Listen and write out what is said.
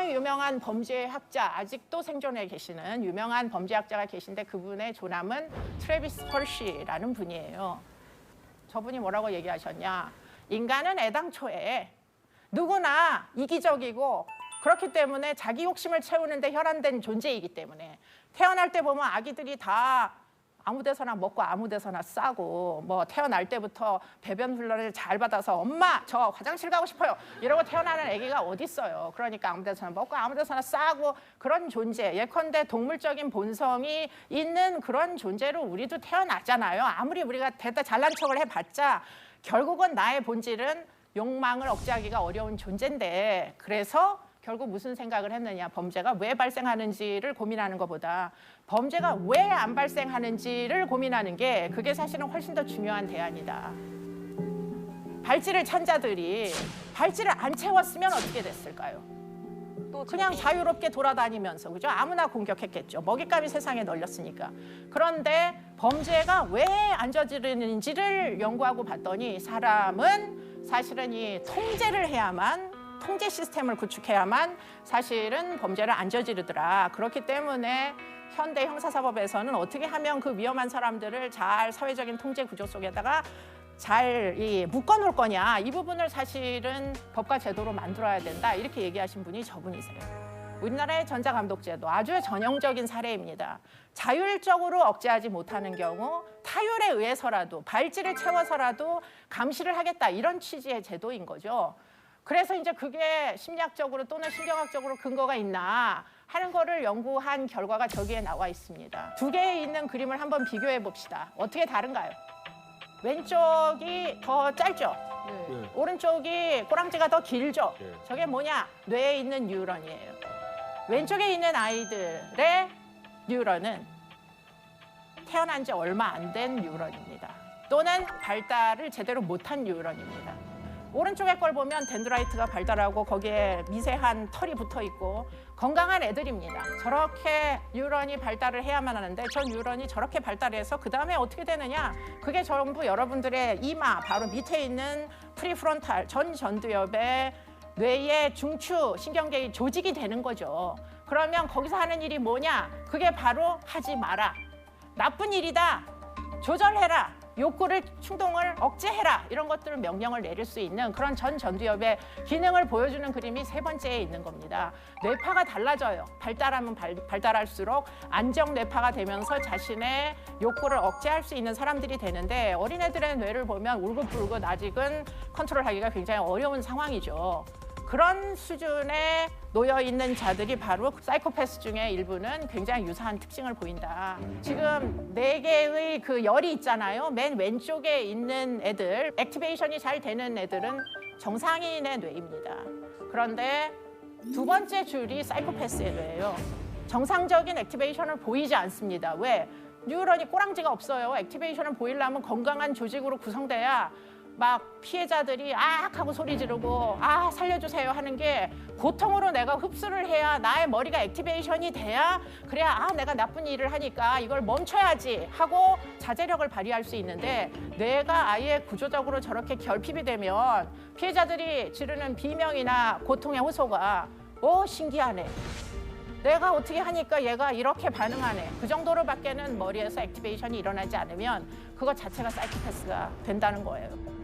굉장히 유명한 범죄학자 아직도 생존해 계시는 유명한 범죄학자가 계신데 그분의 조남은 트래비스 펄시라는 분이에요. 저분이 뭐라고 얘기하셨냐? 인간은 애당초에 누구나 이기적이고 그렇기 때문에 자기 욕심을 채우는데 혈안된 존재이기 때문에 태어날 때 보면 아기들이 다 아무 데서나 먹고 아무 데서나 싸고 뭐 태어날 때부터 배변 훈련을 잘 받아서 엄마 저 화장실 가고 싶어요. 이러고 태어나는 아기가 어디 있어요. 그러니까 아무 데서나 먹고 아무 데서나 싸고 그런 존재 예컨대 동물적인 본성이 있는 그런 존재로 우리도 태어나잖아요. 아무리 우리가 대다 잘난 척을 해봤자 결국은 나의 본질은 욕망을 억제하기가 어려운 존재인데 그래서 결국 무슨 생각을 했느냐 범죄가 왜 발생하는지를 고민하는 것보다 범죄가 왜 안 발생하는지를 고민하는 게 그게 사실은 훨씬 더 중요한 대안이다. 발찌를 찬 자들이 발찌를 안 채웠으면 어떻게 됐을까요? 또 그냥 자유롭게 돌아다니면서 그죠? 아무나 공격했겠죠. 먹잇감이 세상에 널렸으니까. 그런데 범죄가 왜 안 저지르는지를 연구하고 봤더니 사람은 사실은 이 통제를 해야만 통제 시스템을 구축해야만 사실은 범죄를 안 저지르더라. 그렇기 때문에 현대 형사사법에서는 어떻게 하면 그 위험한 사람들을 잘 사회적인 통제 구조 속에다가 잘 이 묶어놓을 거냐 이 부분을 사실은 법과 제도로 만들어야 된다 이렇게 얘기하신 분이 저분이세요. 우리나라의 전자감독제도 아주 전형적인 사례입니다. 자율적으로 억제하지 못하는 경우 타율에 의해서라도 발찌를 채워서라도 감시를 하겠다 이런 취지의 제도인 거죠. 그래서 이제 그게 심리학적으로 또는 신경학적으로 근거가 있나 하는 거를 연구한 결과가 저기에 나와 있습니다. 두 개에 있는 그림을 한번 비교해 봅시다. 어떻게 다른가요? 왼쪽이 더 짧죠? 네. 오른쪽이 꼬랑지가 더 길죠? 네. 저게 뭐냐? 뇌에 있는 뉴런이에요. 왼쪽에 있는 아이들의 뉴런은 태어난 지 얼마 안 된 뉴런입니다. 또는 발달을 제대로 못한 뉴런입니다. 오른쪽의 걸 보면 덴드라이트가 발달하고 거기에 미세한 털이 붙어 있고 건강한 애들입니다. 저렇게 뉴런이 발달을 해야만 하는데 저 뉴런이 저렇게 발달해서 그 다음에 어떻게 되느냐? 그게 전부 여러분들의 이마 바로 밑에 있는 프리프론탈 전 전두엽의 뇌의 중추 신경계의 조직이 되는 거죠. 그러면 거기서 하는 일이 뭐냐? 그게 바로 하지 마라. 나쁜 일이다. 조절해라. 욕구를 충동을 억제해라. 이런 것들을 명령을 내릴 수 있는 그런 전 전두엽의 기능을 보여주는 그림이 세 번째에 있는 겁니다. 뇌파가 달라져요. 발달하면 발, 발달할수록 안정 뇌파가 되면서 자신의 욕구를 억제할 수 있는 사람들이 되는데 어린애들의 뇌를 보면 울긋불긋 아직은 컨트롤하기가 굉장히 어려운 상황이죠. 그런 수준에 놓여 있는 자들이 바로 사이코패스 중에 일부는 굉장히 유사한 특징을 보인다. 지금 네 개의 그 열이 있잖아요. 맨 왼쪽에 있는 애들, 액티베이션이 잘 되는 애들은 정상인의 뇌입니다. 그런데 두 번째 줄이 사이코패스의 뇌예요. 정상적인 액티베이션을 보이지 않습니다. 왜? 뉴런이 꼬랑지가 없어요. 액티베이션을 보이려면 건강한 조직으로 구성돼야 막 피해자들이 아 하고 소리 지르고 아 살려주세요 하는 게 고통으로 내가 흡수를 해야 나의 머리가 액티베이션이 돼야 그래야 아 내가 나쁜 일을 하니까 이걸 멈춰야지 하고 자제력을 발휘할 수 있는데 뇌가 아예 구조적으로 저렇게 결핍이 되면 피해자들이 지르는 비명이나 고통의 호소가 오 신기하네 내가 어떻게 하니까 얘가 이렇게 반응하네. 그 정도로밖에는 머리에서 액티베이션이 일어나지 않으면 그것 자체가 사이코패스가 된다는 거예요.